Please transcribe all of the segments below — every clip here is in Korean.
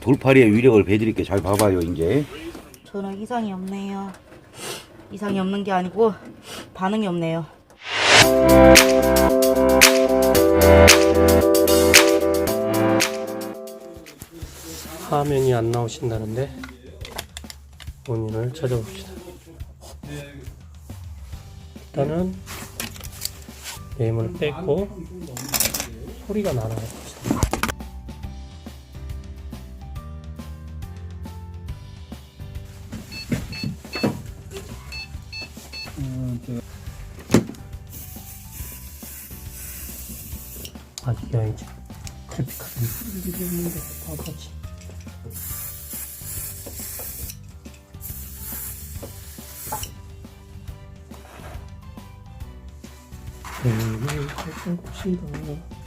돌파리의 위력을 배드릴게 잘 봐봐요 이제 저는 이상이 없네요. 이상이 없는 게 아니고 반응이 없네요. 화면이 안 나오신다는데 원인을 찾아봅시다. 일단은 네임을 뺐고 소리가 나나요? 음, 봅시다. 꽂아봅시다.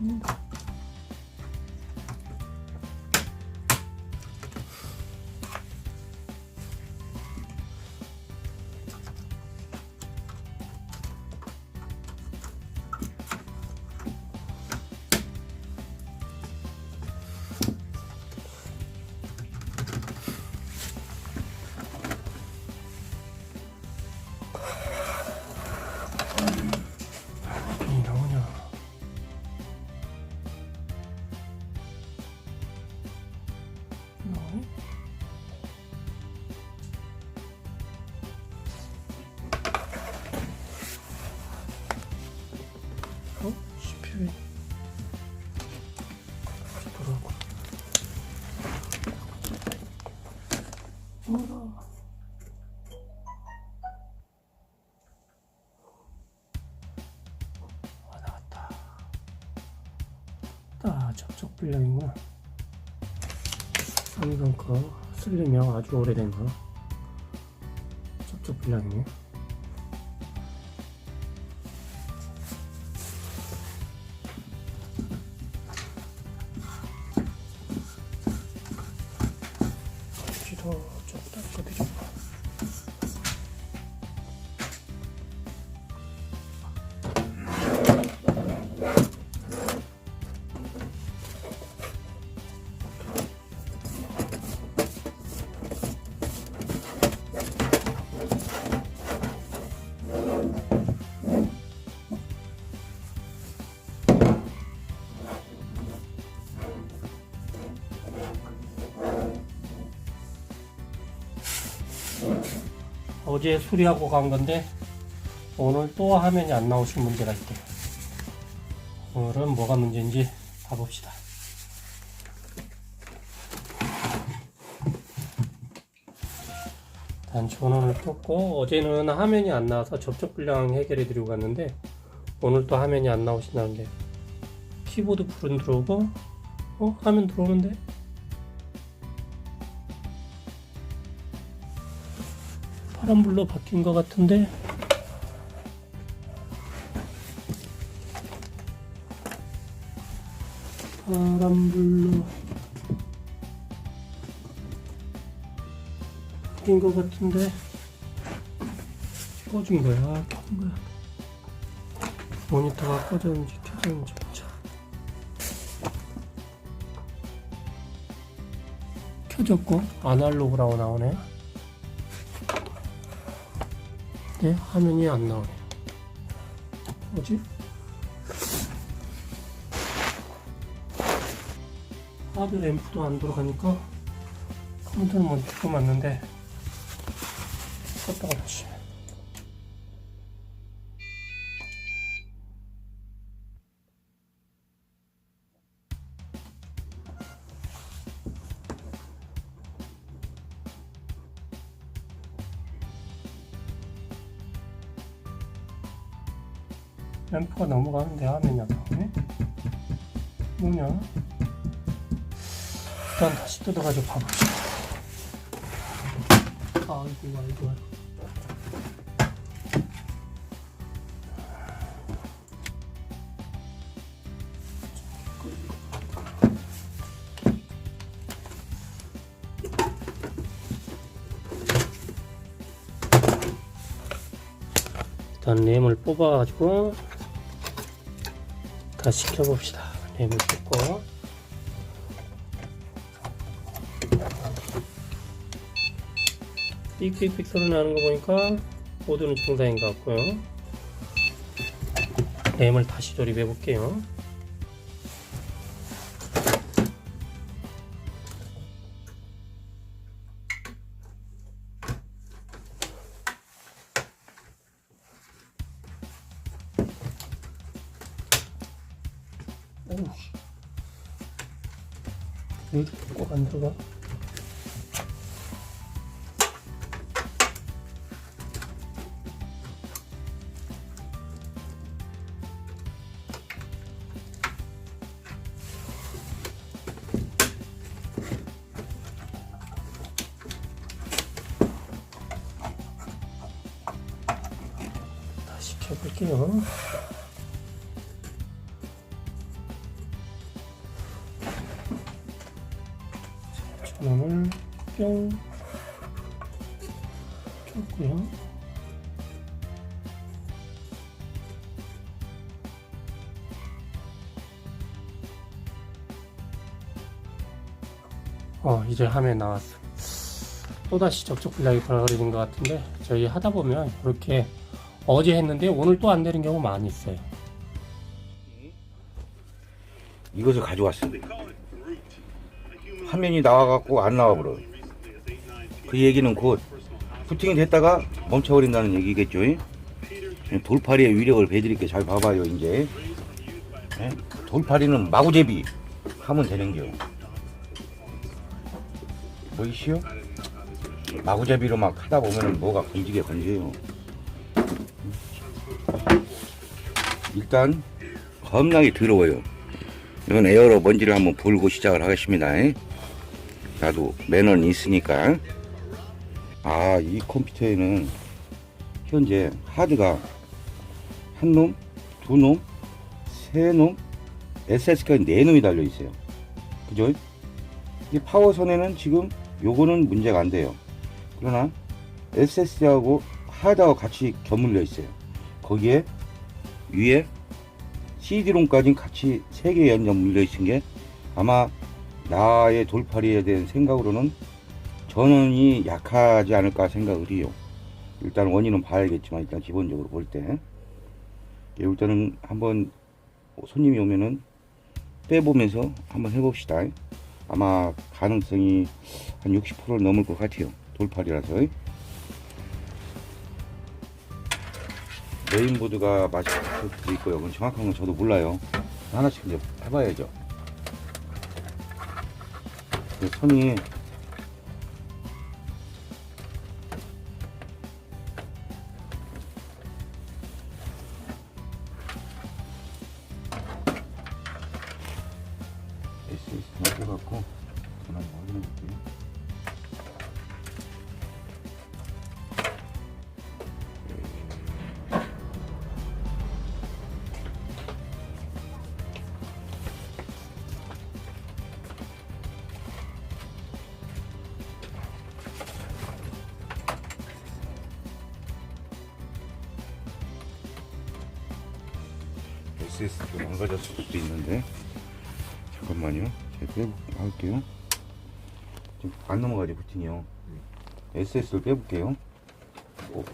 이 어? CPU에 돌아오고? 어라 아 나왔다. 아 접촉 불량이구나. 삼성 거 쓸리면 아주 오래된 거. 접촉 불량이네 어제 수리하고 간 건데 오늘 또 화면이 안 나오신 문제가 있대요. 오늘은 뭐가 문제인지 봐봅시다. 단지 전원을 켰고 어제는 화면이 안 나와서 접촉 불량 해결해 드리고 갔는데 오늘 또 화면이 안 나오신다는데 키보드 불은 들어오고 어 화면 들어오는데 파란불로 바뀐 것 같은데. 파란불로 바뀐 것 같은데. 꺼진 거야 켠 거야. 모니터가 꺼졌는지 켜졌는지 보자. 켜졌고 아날로그라고 나오네 네, 화면이 안 나오네. 뭐지? 하드 램프도 안 돌아가니까 컴퓨터는 먼저 켜맞는데 껐다가 다시. 램프가 넘어가는데 화면이 안 나오네? 뭐냐? 일단 다시 뜯어가지고 봐봅시다. 아이고, 아이고. 일단 램을 뽑아가지고 다시 켜봅시다. 램을 뽑고 삑삑삑 소리 나는 거 보니까 모드는 정상인 것 같고요. 램을 다시 조립해 볼게요. 켜볼게요. 전원을 뿅 켰고요. 어 이제 화면 나왔어. 또다시 접촉 불량이 벌어지는 것 같은데 저희 하다 보면 이렇게 어제 했는데 오늘 또 안 되는 경우 많이 있어요. 이것을 가져왔어. 화면이 나와갖고 안 나와버려. 그 얘기는 곧 부팅이 됐다가 멈춰버린다는 얘기겠죠. 돌파리의 위력을 배드릴게 잘 봐봐요 이제. 예? 돌파리는 마구제비 하면 되는겨. 보이시오? 마구제비로 막 하다 보면은 뭐가 건지게 건져요. 일단 겁나게 더러워요. 이건 에어로 먼지를 한번 불고 시작을 하겠습니다. 나도 매너는 있으니까. 아, 이 컴퓨터에는 현재 하드가 한 놈, 두 놈, 세 놈, SS까지 네 놈이 달려 있어요. 그죠? 이 파워선에는 지금 요거는 문제가 안 돼요. 그러나 SSD하고 하드하고 같이 견물려 있어요. 거기에 위에 CD롬까지 같이 세 개 연장 물려 있은 게 아마 나의 돌파리에 대한 생각으로는 전원이 약하지 않을까 생각을 해요. 일단 원인은 봐야겠지만 일단 기본적으로 볼 때. 이럴 때는 한번 손님이 오면은 빼보면서 한번 해봅시다. 아마 가능성이 한 60%를 넘을 것 같아요. 돌파리라서. 메인보드가 마실 수도 있고요. 그건 정확한 건 저도 몰라요. 하나씩 이제 해봐야죠. 그 손이 SS도 망가졌을 수도 있는데. 잠깐만요. 제가 빼볼게요. 지금 안 넘어가죠 부팅이요 SS를 빼볼게요. 오.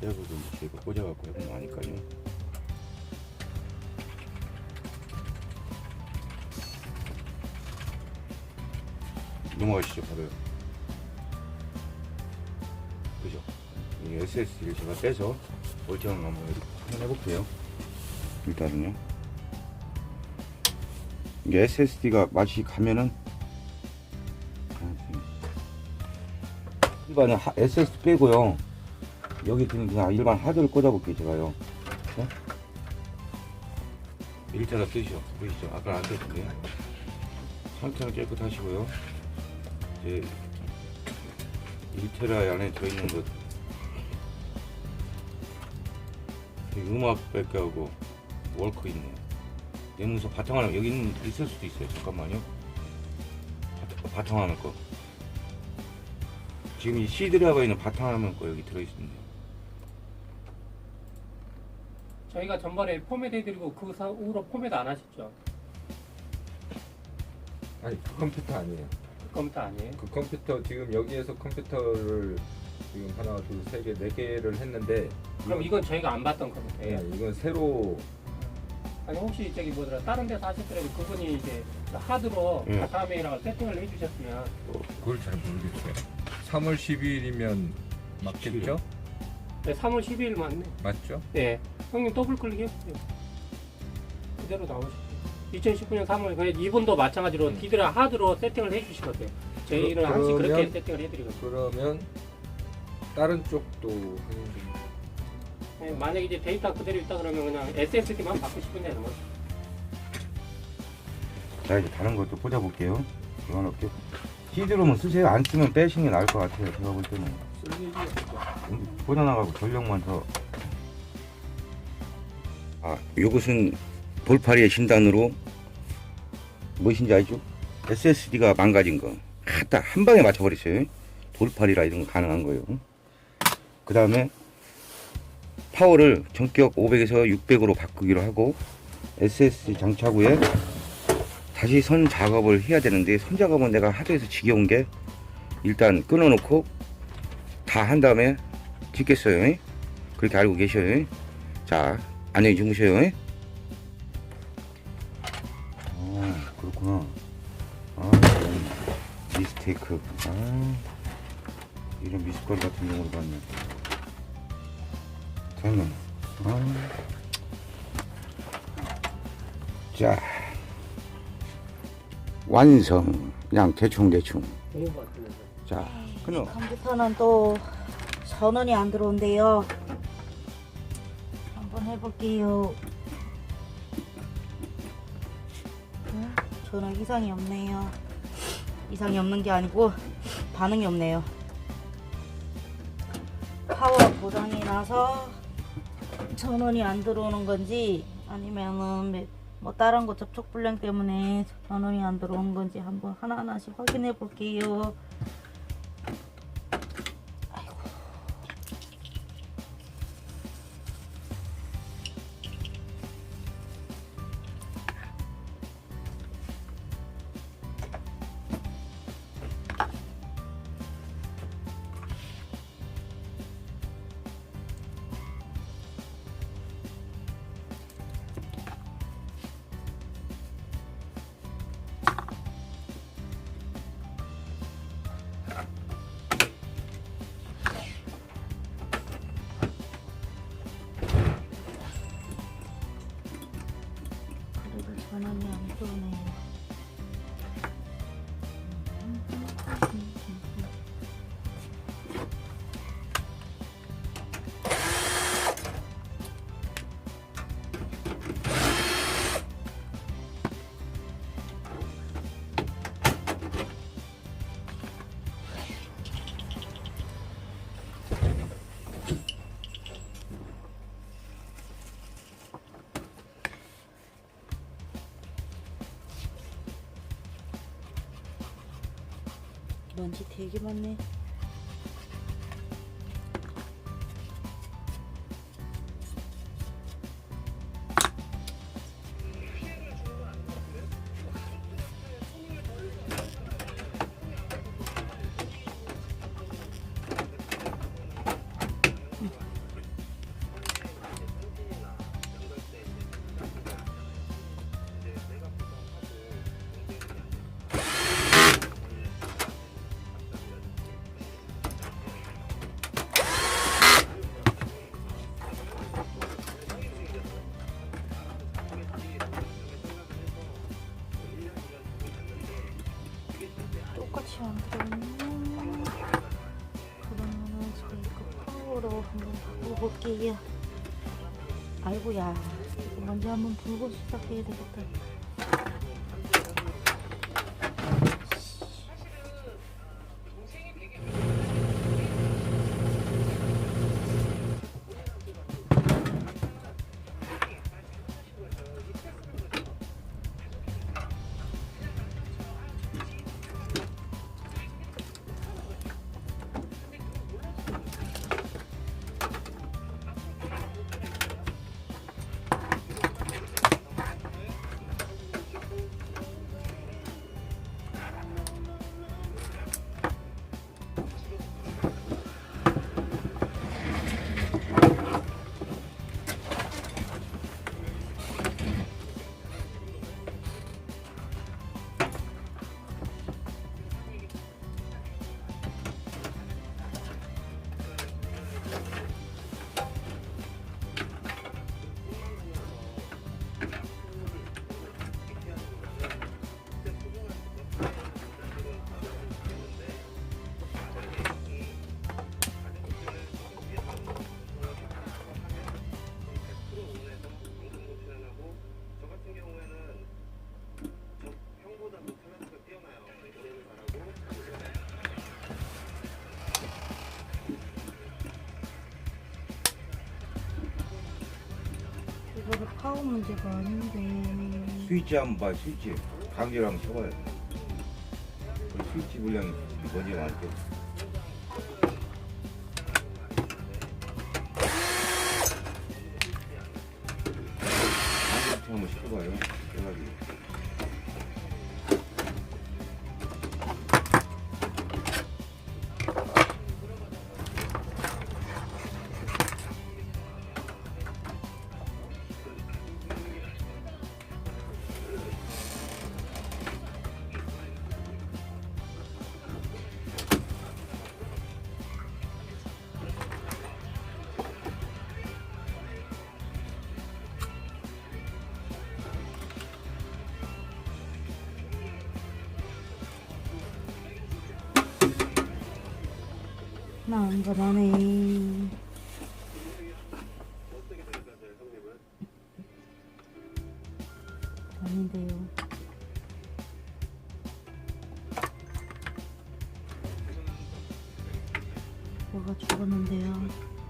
빼고 좀 제가 꽂아갖고 거 아니까요. 넘어가시죠 바로요 이 SSD를 제가 빼서 거 한번 이렇게 확인해볼게요 일단은요 이게 SSD가 맛이 가면은 일반 하- SS 빼고요. 여기 그냥 그냥 일반 하드를 꽂아볼게요, 제가요. 네? 일자가 뜨시죠? 보이시죠? 아까 안 떴는데. 상태는 깨끗하시고요. 이제 1테라 안에 들어있는 것. 음악 백하고 월크 있네요. 내문서 바탕화면 여기 있는 있을 수도 있어요. 잠깐만요. 바탕- 바탕화면 거. 지금 이 C 들어가 있는 바탕화면 거 여기 들어있습니다. 저희가 전번에 포맷 해드리고 그 사- 후로 포맷 안 하셨죠? 아니 그 컴퓨터 아니에요. 그 컴퓨터 아니에요? 그 컴퓨터 지금 여기에서 컴퓨터를 지금 하나 둘 세 개 네 개를 했는데 그럼 이건 저희가 안 봤던 컴퓨터예요? 예, 이건 새로 아니 혹시 저기 뭐더라 다른 데서 하셨더라도 그분이 이제 하드로 예. 바탕화면이랑 세팅을 해주셨으면 그걸 잘 모르겠어요. 3월 10일이면 맞겠죠? 네, 3월 12일 맞네. 맞죠? 네, 형님 더블 클릭해보세요. 그대로 나오시죠. 2019년 3월, 그래 이분도 마찬가지로 음. 디드라 하드로 세팅을 해주시거든요. 저희는 항상 그렇게 그러면- 세팅을 해드리거든요. 그러면 다른 쪽도 하는 네, 만약에 이제 데이터 그대로 있다 그러면 그냥 SSD만 바꾸시면 되는 거죠. 자, 이제 다른 것도 꽂아볼게요. 이거놓게 C드롬은 쓰세요. 안 쓰면 빼시는 게 나을 것 같아요. 제가 볼 때는. 쓸 일이 없죠. 꽂아나가고 전력만 더. 아, 요것은 돌파리의 진단으로 무엇인지 알죠? SSD가 망가진 거. 딱한 방에 맞춰버렸어요. 돌파리라 이런 거 가능한 거예요. 그 다음에 파워를 전격 500에서 600으로 바꾸기로 하고 SSD 장착 후에 다시 선 작업을 해야 되는데 선 작업은 내가 하도해서 지겨운 게 일단 끊어놓고 다 한 다음에 짓겠어요. 그렇게 알고 계셔요. 자, 안녕히 주무셔요. 아, 그렇구나. 아, 미스테이크. 아, 이런 미숫가루 같은 경우를 봤네. 됐네. 아. 자, 완성. 그냥 것 같은데. 자, 끊어. 컴퓨터는 또 전원이 안 들어온대요. 한번 해볼게요. 음, 전원 이상이 없네요. 이상이 없는 게 아니고 반응이 없네요. 나서 전원이 안 들어오는 건지 아니면은 뭐 다른 거 접촉 불량 때문에 전원이 안 들어오는 건지 한번 하나하나씩 확인해 볼게요. 먼지 되게 많네. 한번 불고 시작해야 되겠다. 문제가 아닌데. 스위치 한번 봐 스위치 강제랑 쳐봐요 그 스위치 분량이 뭔지 알죠? 강 안 그러네. 아닌데요. 뭐가 죽었는데요.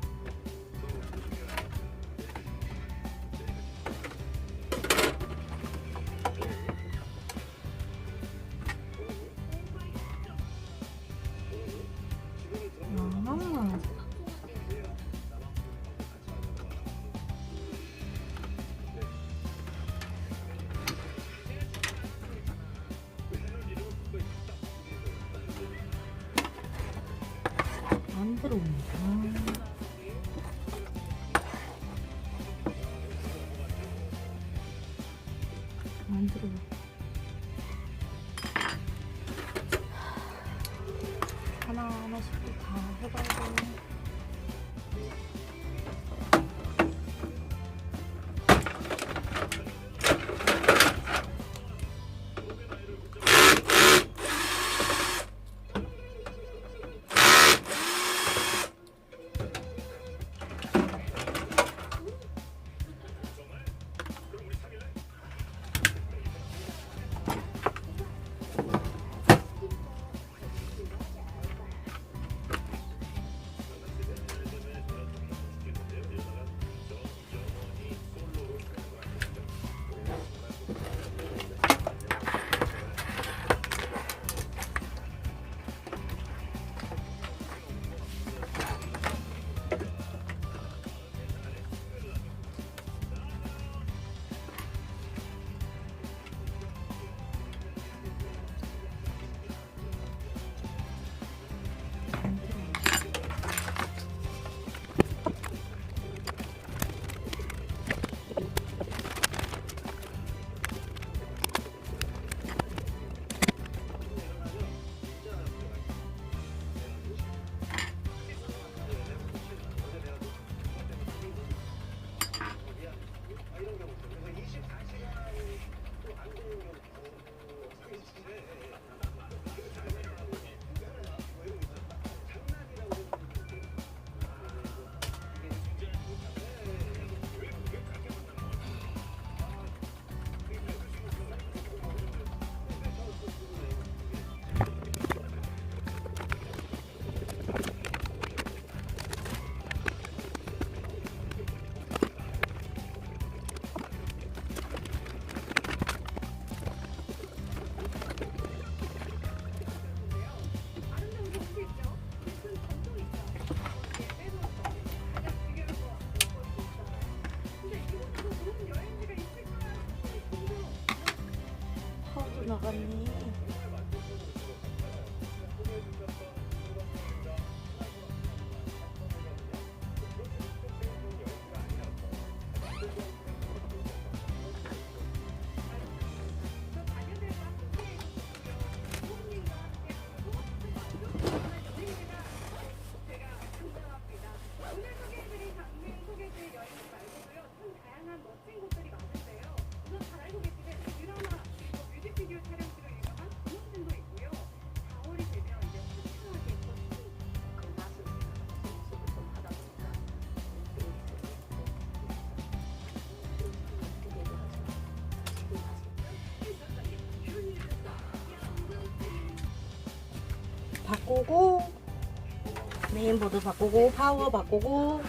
메인보드 바꾸고 파워 바꾸고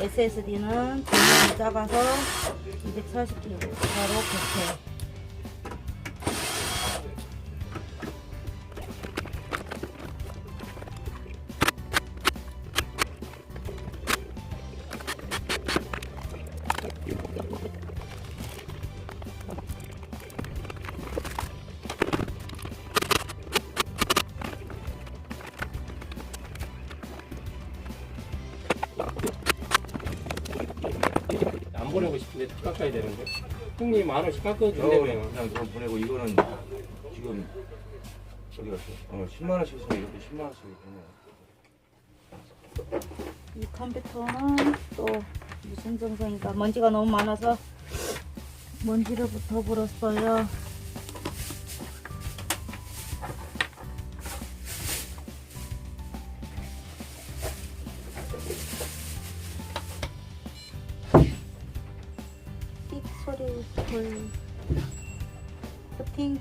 SSD는 작아서 240기가로 교체 깎아야 되는데. 형님 만 원씩 어, 깎아준대요. 그냥 돈 보내고 이거는 지금 어디 갔어? 어, 10만 원씩 있으면 이렇게 10만 원씩 보내. 이 컴퓨터는 또 무슨 정상인가 먼지가 너무 많아서 먼지를 붙어버렸어요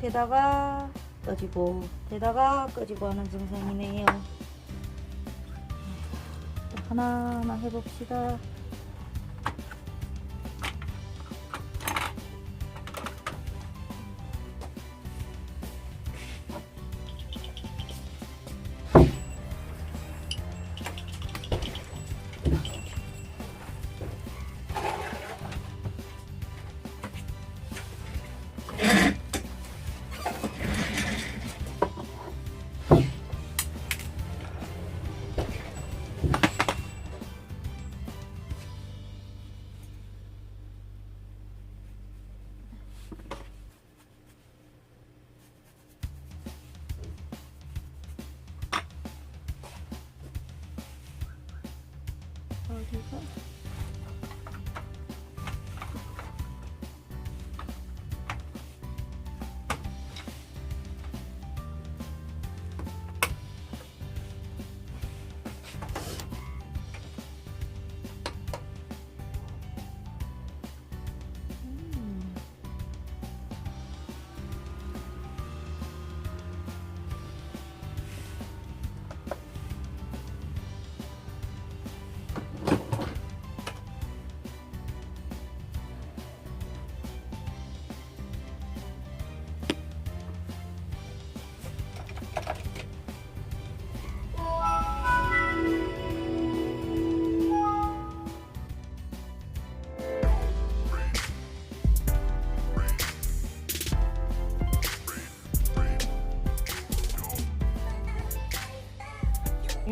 되다가 꺼지고 되다가 꺼지고 하는 증상이네요 하나하나 해봅시다. 어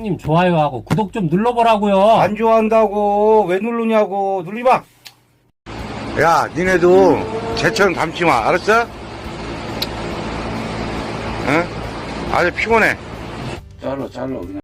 형님 좋아요하고 구독 좀 눌러보라고요. 안 좋아한다고 왜 누르냐고 눌리지 마. 야, 니네도 제처럼 담지 마. 알았어? 응? 아주 피곤해. 잘라, 잘라 그냥.